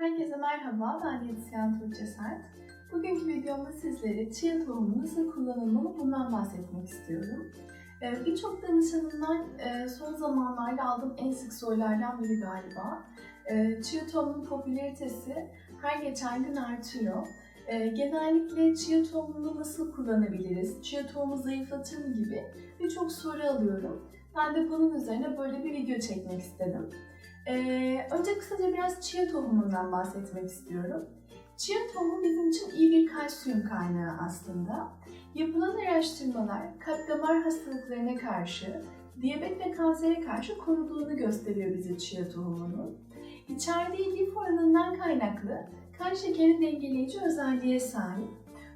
Herkese merhaba, ben diyetisyen Tuğçe Sert. Bugünkü videomda sizlere chia tohumu nasıl kullanılmalı bundan bahsetmek istiyorum. Ee, Birçok danışanımdan e, son zamanlarda aldığım en sık sorulardan biri galiba. Ee, Chia tohumunun popülaritesi her geçen gün artıyor. Ee, Genellikle chia tohumunu nasıl kullanabiliriz, chia tohumu zayıflatır mı gibi birçok soru alıyorum. Ben de bunun üzerine böyle bir video çekmek istedim. Ee, önce kısaca biraz chia tohumundan bahsetmek istiyorum. Chia tohumu bizim için iyi bir kalsiyum kaynağı aslında. Yapılan araştırmalar kalp damar hastalıklarına karşı, diyabet ve kansere karşı koruduğunu gösteriyor bize chia tohumunun. İçerdiği lif oranından kaynaklı kan şekerini dengeleyici özelliğe sahip.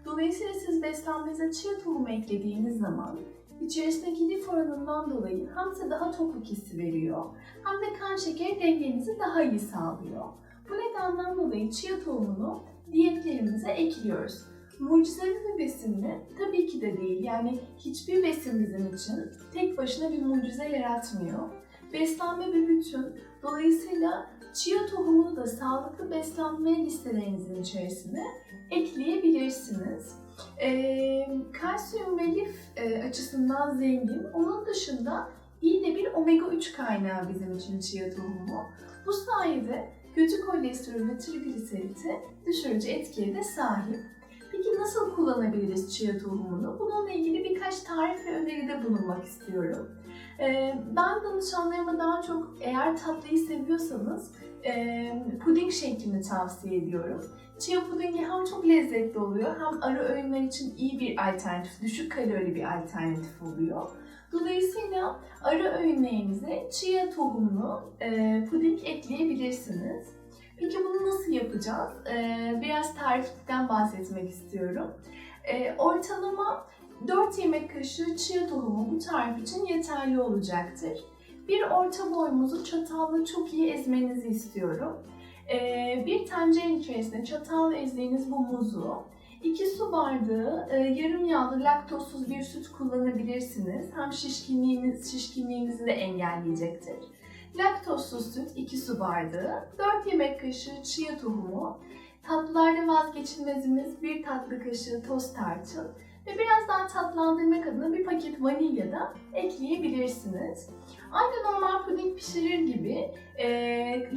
Dolayısıyla siz beslenmenize chia tohumu eklediğiniz zaman içerisindeki lif oranından dolayı hem size daha tokluk hissi veriyor hem de kan şekeri dengenizi daha iyi sağlıyor. Bu nedenden dolayı chia tohumunu diyetlerimize ekliyoruz. Mucizevi bir besin mi? Tabii ki de değil. Yani hiçbir besin bizim için tek başına bir mucize yaratmıyor. Beslenme bir bütün. Dolayısıyla chia tohumunu da sağlıklı beslenme listelerinizin içerisine ekleyebilirsiniz. Ee, kalsiyum ve lif e, açısından zengin. Onun dışında iyi de bir omega 3 kaynağı bizim için chia tohumu. Bu sayede kötü kolesterol ve trigliseriti düşürücü etkiye de sahip. Peki nasıl kullanabiliriz chia tohumunu? Bununla ilgili birkaç tarif ve öneride bulunmak istiyorum. Ee, ben danışanlarıma daha çok eğer tatlıyı seviyorsanız e, puding şeklini tavsiye ediyorum. Chia pudingi hem çok lezzetli oluyor hem ara öğünler için iyi bir alternatif, düşük kalorili bir alternatif oluyor. Dolayısıyla ara öğünlerinize chia tohumlu e, puding ekleyebilirsiniz. Peki bunu nasıl yapacağız? E, biraz tariften bahsetmek istiyorum. Ortalama 4 yemek kaşığı chia tohumu bu tarif için yeterli olacaktır. Bir orta boy muzu çatalla çok iyi ezmenizi istiyorum. Ee, bir tencerenin içerisine çatalla ezdiğiniz bu muzu 2 su bardağı e, yarım yağlı laktozsuz bir süt kullanabilirsiniz. Hem şişkinliğiniz, şişkinliğinizi de engelleyecektir. Laktozsuz süt 2 su bardağı, 4 yemek kaşığı chia tohumu, tatlılarda vazgeçilmezimiz 1 tatlı kaşığı toz tarçın ve biraz daha tatlandırmak adına bir paket vanilya da ekleyebilirsiniz. Aynı normal puding pişirir gibi e,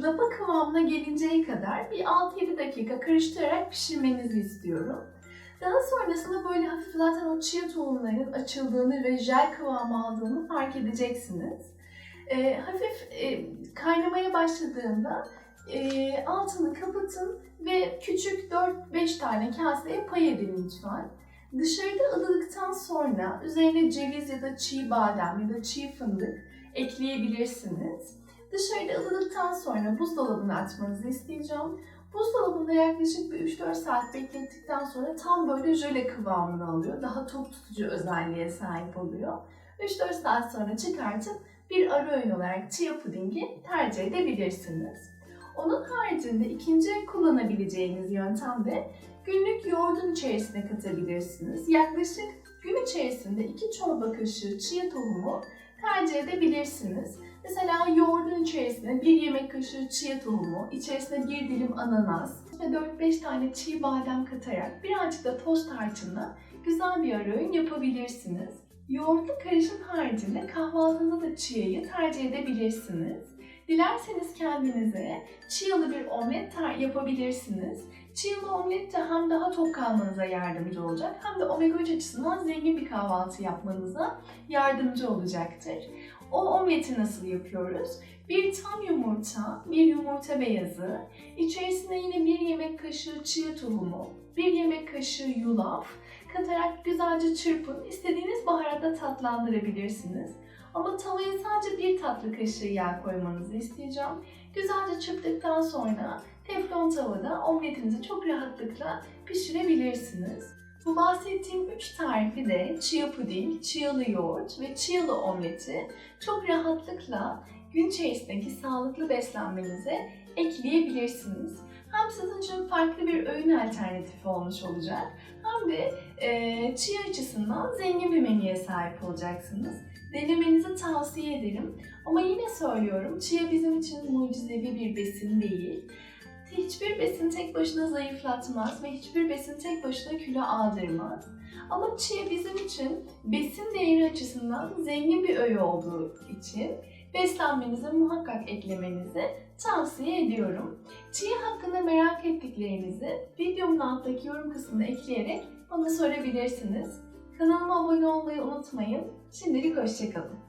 lapa kıvamına gelinceye kadar bir 6-7 dakika karıştırarak pişirmenizi istiyorum. Daha sonrasında böyle hafif zaten o chia tohumlarının açıldığını ve jel kıvamı aldığını fark edeceksiniz. E, hafif e, kaynamaya başladığında e, altını kapatın ve küçük 4-5 tane kaseye pay edin lütfen. Dışarıda ılıdıktan sonra üzerine ceviz ya da çiğ badem ya da çiğ fındık ekleyebilirsiniz. Dışarıda ılıdıktan sonra buzdolabına atmanızı isteyeceğim. Buzdolabında yaklaşık bir 3-4 saat beklettikten sonra tam böyle jöle kıvamını alıyor. Daha tok tutucu özelliğe sahip oluyor. 3-4 saat sonra çıkartıp bir ara öğün olarak chia pudingi tercih edebilirsiniz. Onun haricinde ikinci kullanabileceğiniz yöntem de günlük yoğurdun içerisine katabilirsiniz. Yaklaşık gün içerisinde 2 çorba kaşığı chia tohumu tercih edebilirsiniz. Mesela yoğurdun içerisine 1 yemek kaşığı chia tohumu, içerisine 1 dilim ananas ve 4-5 tane çiğ badem katarak birazcık da toz tarçınla güzel bir ara öğün yapabilirsiniz. Yoğurtlu karışım haricinde kahvaltında da chia'yı tercih edebilirsiniz. Dilerseniz kendinize chia'lı bir omlet yapabilirsiniz. Chia'lı omlet de hem daha tok kalmanıza yardımcı olacak hem de omega 3 açısından zengin bir kahvaltı yapmanıza yardımcı olacaktır. O omleti nasıl yapıyoruz? Bir tam yumurta, bir yumurta beyazı, içerisine yine bir yemek kaşığı chia tohumu, bir yemek kaşığı yulaf katarak güzelce çırpın. İstediğiniz baharatla tatlandırabilirsiniz. Ama tavaya sadece bir tatlı kaşığı yağ koymanızı isteyeceğim. Güzelce çırptıktan sonra teflon tavada omletinizi çok rahatlıkla pişirebilirsiniz. Bu bahsettiğim 3 tarifi de chia puding, chialı yoğurt ve chialı omleti çok rahatlıkla gün içerisindeki sağlıklı beslenmenize ekleyebilirsiniz. Hem sizin için farklı bir öğün alternatifi olmuş olacak hem de e, chia açısından zengin bir menüye sahip olacaksınız. Denemenizi tavsiye ederim. Ama yine söylüyorum, chia bizim için mucizevi bir besin değil. Hiçbir besin tek başına zayıflatmaz ve hiçbir besin tek başına kilo aldırmaz. Ama chia bizim için besin değeri açısından zengin bir öğe olduğu için beslenmenize muhakkak eklemenizi tavsiye ediyorum. Chia ettiklerinizi videomun alttaki yorum kısmına ekleyerek bana sorabilirsiniz. Kanalıma abone olmayı unutmayın. Şimdilik hoşçakalın.